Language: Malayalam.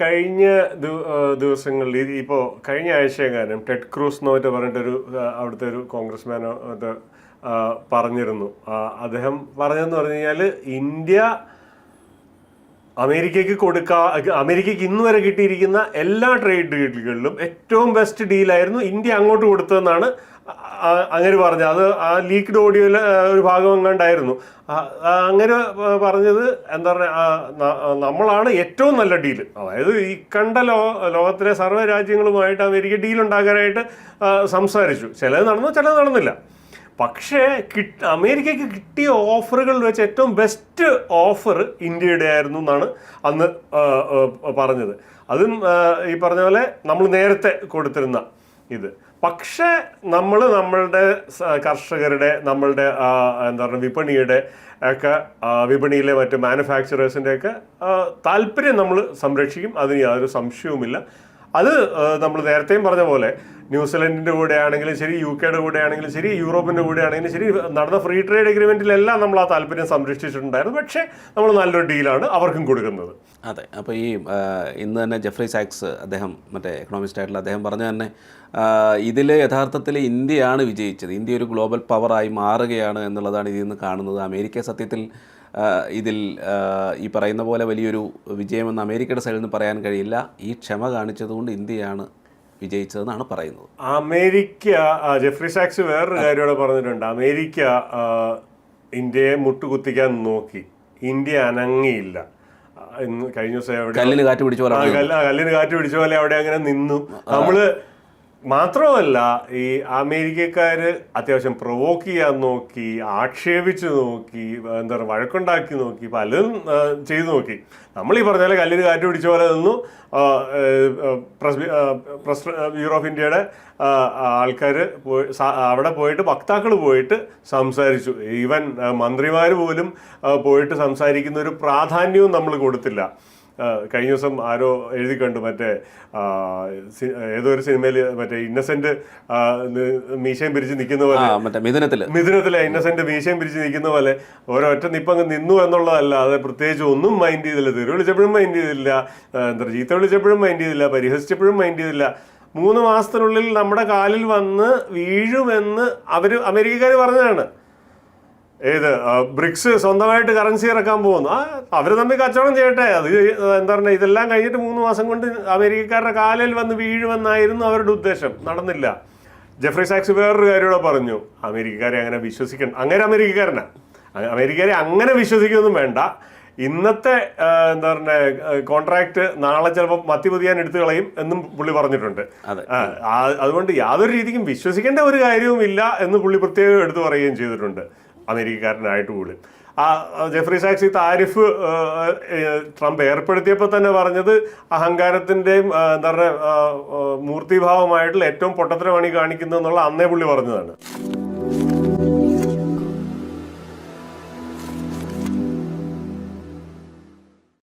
കഴിഞ്ഞ ദിവസങ്ങളിൽ ഇപ്പോൾ ഇപ്പോ കഴിഞ്ഞ ആഴ്ചയെങ്ങാനും ടെഡ് ക്രൂസ് എന്ന് പറഞ്ഞിട്ട് പറഞ്ഞിട്ടൊരു അവിടുത്തെ ഒരു കോൺഗ്രസ്മാനോ അത് പറഞ്ഞിരുന്നു. അദ്ദേഹം പറഞ്ഞതെന്ന് പറഞ്ഞു കഴിഞ്ഞാൽ ഇന്ത്യ അമേരിക്കയ്ക്ക് കൊടുക്കാ അമേരിക്കയ്ക്ക് ഇന്ന് വരെ കിട്ടിയിരിക്കുന്ന എല്ലാ ട്രേഡ് ഡീലുകളിലും ഏറ്റവും ബെസ്റ്റ് ഡീലായിരുന്നു ഇന്ത്യ അങ്ങോട്ട് കൊടുത്തതെന്നാണ് അങ്ങനെ പറഞ്ഞു. അത് ആ ലീക്ക്ഡ് ഓഡിയോയിൽ ഒരു ഭാഗം എങ്ങാണ്ടായിരുന്നു. അങ്ങനെ പറഞ്ഞത് എന്താ പറയുക നമ്മളാണ് ഏറ്റവും നല്ല ഡീൽ അതായത് ഈ കണ്ട ലോ ലോകത്തിലെ സർവ രാജ്യങ്ങളുമായിട്ട് അമേരിക്ക ഡീൽ ഉണ്ടാക്കാനായിട്ട് സംസാരിച്ചു. ചിലത് നടന്നു ചിലത് നടന്നില്ല. പക്ഷേ കിട്ട് അമേരിക്കയ്ക്ക് കിട്ടിയ ഓഫറുകൾ വെച്ച് ഏറ്റവും ബെസ്റ്റ് ഓഫർ ഇന്ത്യയുടെ ആയിരുന്നു എന്നാണ് അന്ന് പറഞ്ഞത്. അതും ഈ പറഞ്ഞ പോലെ നമ്മൾ നേരത്തെ കൊടുത്തിരുന്ന ഇത്. പക്ഷേ നമ്മൾ നമ്മളുടെ കർഷകരുടെ നമ്മളുടെ എന്താ പറയുക വിപണിയുടെ ഒക്കെ വിപണിയിലെ മറ്റ് മാനുഫാക്ചറേഴ്സിന്റെ ഒക്കെ താല്പര്യം നമ്മൾ സംരക്ഷിക്കും. അതിന് യാതൊരു സംശയവുമില്ല. അത് നമ്മൾ നേരത്തെയും പറഞ്ഞ പോലെ ന്യൂസിലൻഡിന്റെ കൂടെ ആണെങ്കിലും ശരി യു കെയുടെ കൂടെ ആണെങ്കിലും ശരി യൂറോപ്പിന്റെ കൂടെ ആണെങ്കിലും ശരി നടന്ന ഫ്രീ ട്രേഡ് എഗ്രിമെന്റിലെല്ലാം നമ്മൾ ആ താല്പര്യം സംരക്ഷിച്ചിട്ടുണ്ടായിരുന്നു. പക്ഷേ നമ്മൾ നല്ലൊരു ഡീലാണ് അവർക്കും കൊടുക്കുന്നത്. അതെ അപ്പോൾ ഈ ഇന്ന് തന്നെ ജെഫ്രി സാക്സ് അദ്ദേഹം മറ്റേ എക്കണോമിസ്റ്റ് ആയിട്ടുള്ള അദ്ദേഹം പറഞ്ഞു തന്നെ ഇതിൽ യഥാർത്ഥത്തിൽ ഇന്ത്യയാണ് വിജയിച്ചത്. ഇന്ത്യ ഒരു ഗ്ലോബൽ പവറായി മാറുകയാണ് എന്നുള്ളതാണ് ഇതിൽ നിന്ന് കാണുന്നത്. അമേരിക്ക സത്യത്തിൽ ഇതിൽ ഈ പറയുന്ന പോലെ വലിയൊരു വിജയമെന്ന് അമേരിക്കയുടെ സൈഡിൽ നിന്ന് പറയാൻ കഴിയില്ല. ഈ ക്ഷമ കാണിച്ചതുകൊണ്ട് ഇന്ത്യയാണ് വിജയിച്ചതെന്നാണ് പറയുന്നത്. അമേരിക്ക ജെഫ്രി സാക്സ് വേറൊരു കാര്യം ഇവിടെ പറഞ്ഞിട്ടുണ്ട്. അമേരിക്ക ഇന്ത്യയെ മുട്ടുകുത്തിക്കാൻ നോക്കി. ഇന്ത്യ അനങ്ങിയില്ല. കഴിഞ്ഞ ദിവസം കല്ലിന് കാറ്റ് പിടിച്ച പോലെ കല്ല് കല്ലിന് കാറ്റ് പിടിച്ച പോലെ അവിടെ അങ്ങനെ നിന്നു. നമ്മൾ മാത്രമല്ല ഈ അമേരിക്കക്കാർ അത്യാവശ്യം പ്രൊവോക്ക് ചെയ്യാൻ നോക്കി ആക്ഷേപിച്ചു നോക്കി എന്താ പറയുക വഴക്കുണ്ടാക്കി നോക്കി പലതും ചെയ്തു നോക്കി. നമ്മൾ ഈ പറഞ്ഞാൽ കല്ലിന് കാറ്റ് പിടിച്ച പോലെ നിന്നു. പ്രസ് പ്രസ് ബ്യൂറോ ഓഫ് ഇന്ത്യയുടെ ആൾക്കാർ പോയി അവിടെ പോയിട്ട് വക്താക്കൾ പോയിട്ട് സംസാരിച്ചു. ഈവൻ മന്ത്രിമാർ പോലും പോയിട്ട് സംസാരിക്കുന്ന ഒരു പ്രാധാന്യവും നമ്മൾ കൊടുത്തില്ല. കഴിഞ്ഞ ദിവസം ആരോ എഴുതി കണ്ടു മറ്റേ ഏതോ ഒരു സിനിമയിൽ മറ്റേ ഇന്നസെന്റ് മീശയും പിരിച്ച് നിൽക്കുന്ന പോലെ. മിഥുനത്തിൽ മിഥുനത്തിലെ. ഇന്നസെന്റ് മീശയും പിരിച്ച് നിൽക്കുന്ന പോലെ ഒരൊറ്റ നിപ്പങ്ങ് നിന്നു എന്നുള്ളതല്ല അത് പ്രത്യേകിച്ച് ഒന്നും മൈൻഡ് ചെയ്തില്ല. തെരു വിളിച്ചപ്പോഴും മൈൻഡ് ചെയ്തില്ല എന്താ ജീത്ത ചീത്ത വിളിച്ചപ്പോഴും മൈൻഡ് ചെയ്തില്ല പരിഹസിച്ചപ്പോഴും മൈൻഡ് ചെയ്തില്ല. മൂന്ന് മാസത്തിനുള്ളിൽ നമ്മുടെ കാലിൽ വന്ന് വീഴുമെന്ന് അവർ അമേരിക്കക്കാർ പറഞ്ഞതാണ്. ഏത് ബ്രിക്സ് സ്വന്തമായിട്ട് കറൻസി ഇറക്കാൻ പോകുന്നു. ആ അവർ തമ്മിൽ കച്ചവടം ചെയ്യട്ടെ. അത് എന്താ പറയുക ഇതെല്ലാം കഴിഞ്ഞിട്ട് മൂന്ന് മാസം കൊണ്ട് അമേരിക്കക്കാരുടെ കാലിൽ വന്ന് വീഴുമെന്നായിരുന്നു അവരുടെ ഉദ്ദേശം. നടന്നില്ല. ജെഫ്രി സാക്സ് വേറൊരു കാര്യം പറഞ്ഞു. അമേരിക്കക്കാരെ അങ്ങനെ വിശ്വസിക്കണം അങ്ങനെ അമേരിക്കക്കാരനാ. അമേരിക്കക്കാരെ അങ്ങനെ വിശ്വസിക്കൊന്നും വേണ്ട. ഇന്നത്തെ എന്താ പറയുക കോൺട്രാക്ട് നാളെ ചിലപ്പോൾ മത്തി പൊതിയാൻ എടുത്തു കളയും എന്നും പുള്ളി പറഞ്ഞിട്ടുണ്ട്. അതുകൊണ്ട് യാതൊരു രീതിക്കും വിശ്വസിക്കേണ്ട ഒരു കാര്യവും ഇല്ല എന്ന് പുള്ളി പ്രത്യേകം എടുത്തു പറയുകയും ചെയ്തിട്ടുണ്ട്. അമേരിക്കക്കാരനായിട്ട് പോലും ആ ജെഫ്രി സാക്സ് താരിഫ് ട്രംപ് ഏർപ്പെടുത്തിയപ്പോൾ തന്നെ പറഞ്ഞത് അഹങ്കാരത്തിന്റെയും എന്താ പറയുക മൂർത്തിഭാവമായിട്ടുള്ള ഏറ്റവും പൊട്ടത്തരമാണ് ഈ കാണിക്കുന്നത് എന്നുള്ള അന്നേ പുള്ളി പറഞ്ഞതാണ്.